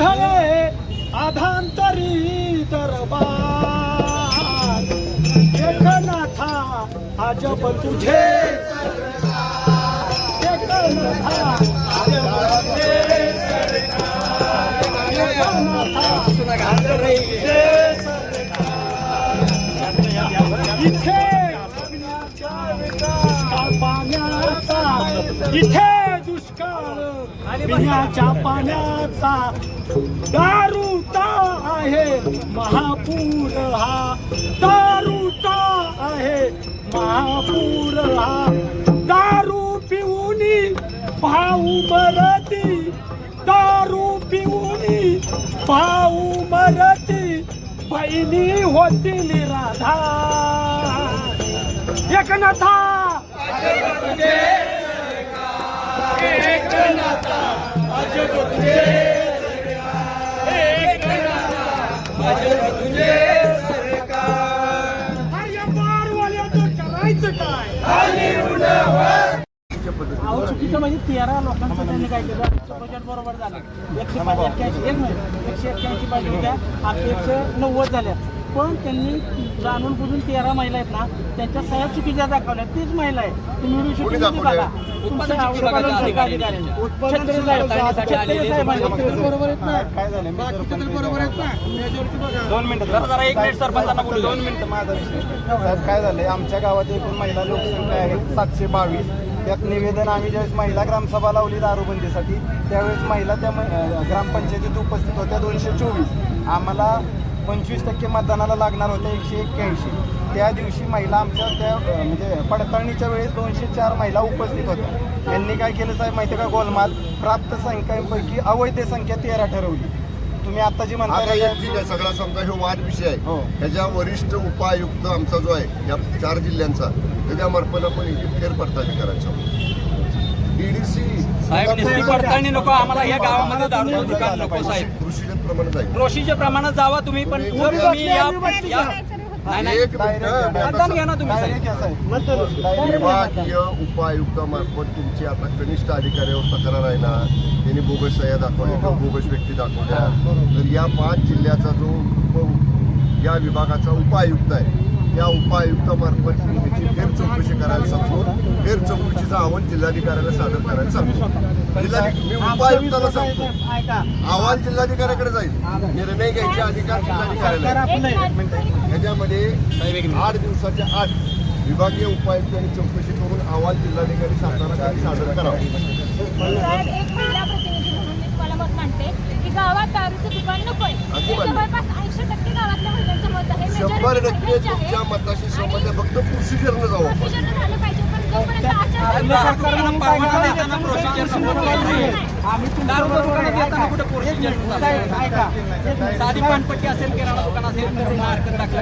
मंत्री आंधळे आधांतरी दरबार एकनाथा अजब तुझे एकनाथा अजब तुझे एकनाथा अजब तुझे इथे पिण्याच्या पाण्याचा दारूता आहे महापूर हा. दारुता आहे महापूर हा. दारू पिऊनी भाऊ मरती दारू पिऊनी भाऊ मरती बहिणी होतील राधा. एकनाथा. म्हणजे तेरा लोकांचं त्यांनी काय केलं बजेट बरोबर झालं एकशे पाच एक्क्याऐंशी एक मिनिट. एकशे एक्क्याऐंशी पाहिजे होत्या आता एकशे नव्वद झाल्या पण त्यांनी जाणून बुजून तेरा महिला आहेत ना त्यांच्या सह्या चुकीच्या दाखवल्या तीच महिला आहे तुम्ही व्हिडिओ शूटिंग? बघा. दोन मिनिटं जरा जरा एक मिनिट सरपंचांना बोलू दोन मिनिटं माझा विषय. साहेब काय झालंय? आमच्या गावात एकूण महिला लोकसंख्या आहे सातशे बावीस. त्यात निवेदन आम्ही ज्यावेळेस महिला ग्रामसभा लावली दारूबंदीसाठी त्यावेळेस महिला त्या ग्रामपंचायतीत उपस्थित होत्या दोनशे चोवीस. आम्हाला पंचवीस टक्के मतदानाला लागणार होत्या एकशे एक्क्याऐंशी. त्या दिवशी महिला आमच्या त्या म्हणजे पडताळणीच्या वेळेस दोनशे चार महिला उपस्थित होत्या. यांनी काय केलं साहेब माहिती का? गोलमाल प्राप्त संख्यांपैकी अवैध संख्या तेरा ठरवली. तुम्ही आता जी आहे सगळा समजा हे वाद विषय हो. आहे त्याच्या वरिष्ठ उपायुक्त आमचा जो आहे या चार जिल्ह्यांचा त्याच्या मार्फत आपण याची फेरपडताळणी करायचं. डीडीसी साहेब नुसती पडताळणी नको आम्हाला या गावामध्ये दारूचं दुकान नको साहेब. कृषीगत प्रमाणात आहे कृषीच्या प्रमाणात जावा तुम्ही पण जर तुम्ही या या- नाही नाही. एक मिनिट. मतदान घ्या ना तुम्ही. साहेब साहेब विभागीय उपायुक्तामार्फत तुमचे आता कनिष्ठ अधिकाऱ्यावर तक्रार आहे ना त्यांनी बोगस सह्या दाखवल्या किंवा बोगस व्यक्ती दाखवल्या. तर या पाच जिल्ह्याचा जो उप या विभागाचा उपायुक्त आहे त्या उपायुक्तामार्फत मी त्याची फेर चौकशी करायला सांगतो. फेर चौकशीचा अहवाल जिल्हाधिकाऱ्याला सादर करायला सांगतो. मी उपायुक्ताला सांगतो. अहवाल जिल्हाधिकाऱ्याकडे जाईल. निर्णय घ्यायचे अधिकार जिल्हाधिकाऱ्याला आहे. त्याच्यामध्ये आठ दिवसाच्या आत विभागीय उपायुक्तांनी चौकशी करून अहवाल जिल्हाधिकारी सातारा सादर करावा. गावात दारूचं दुकान नकोय. जवळपास ऐंशी टक्के गावातल्या महिलांचं शंभर टक्के. तुमच्या मताशी संबंध आहे. फक्त प्रोसिजरनं जाऊ आपण देताना कुठं साधी पानपट्टी असेल किराणा दुकान असेल मार्केट टाकलं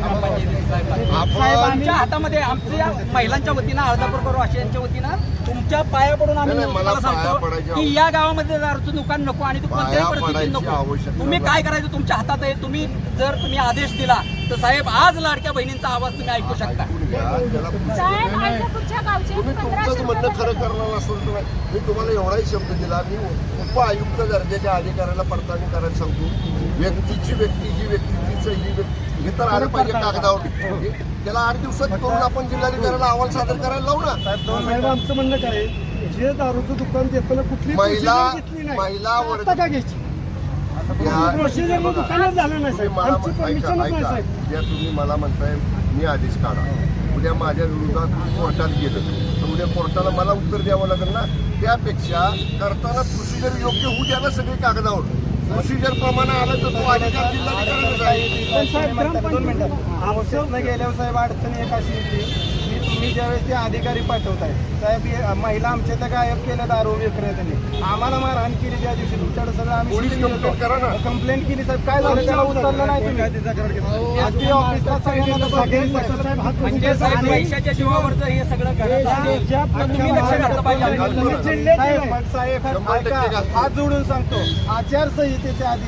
आमच्या हातामध्ये आमच्या महिलांच्या वतीनं अर्धापूर वाशियांच्या वतीनं तुमच्या पाया पडून आम्ही तुम्हाला सांगतो पडायची की या गावामध्ये दारूचं दुकान नको आणि तू कोणत्याही परिस्थितीत नको. तुम्ही. काय करायचं? तुमच्या हातात आहे. तुम्ही जर तुम्ही आदेश दिला तर साहेब आज लाडक्या बहिणींचा आवाज तुम्ही ऐकू शकता. तुम्ही तुमचंच म्हणणं खरं करणार असेल मी तुम्हाला एवढाही शब्द दिला. मी उपआयुक्त दर्जाच्या अधिकाऱ्याला पडताळणी करायला सांगतो. व्यक्तीची व्यक्ती ही व्यक्तीचं ही व्यक्ती हे तर आलं पाहिजे कागदावर. त्याला आठ दिवसात करून आपण जिल्हाधिकाऱ्याला अहवाल सादर करायला लावू ना. साहेब आमचं म्हणणं काय जे दारूचं दुकान देताना कुठली महिला. महिला तुम्ही साहेब. मला आमची ऐका परमिशनच नाही ऐका. साहेब. उद्या तुम्ही मला म्हणताय मी आदेश काढा. उद्या माझ्या विरोधात कोर्टात गेलं. तर उद्या कोर्टाला मला उत्तर द्यावं लागेल ना? त्यापेक्षा करताना प्रोसिजर योग्य होऊ द्या ना सगळे कागदावर. प्रोसिजर प्रमाणे आलं तर तो अधिकार जिल्हाधिकाऱ्याला जाईल पण साहेब दोन मिनिटं. आमचं न गेल्यावर साहेब अडचण एक अशी तुम्ही ज्यावेळेस ते अधिकारी पाठवताय साहेब हे महिला आमच्या त्या गायब केल्या दारू विक्रेत्याने. आम्हाला मारहाण केली त्या दिवशी. तुमच्याकडे सगळं आम्ही. कंप्लेंट केली साहेब. काय झालं? त्याला उचललं नाही तुम्ही. ऑफिसला साहेब म्हणजे साहेब पैशाच्या जीवावरचं हे सगळं. तर साहेब साहेब. हात जोडून सांगतो. आचारसंहितेच्या आधी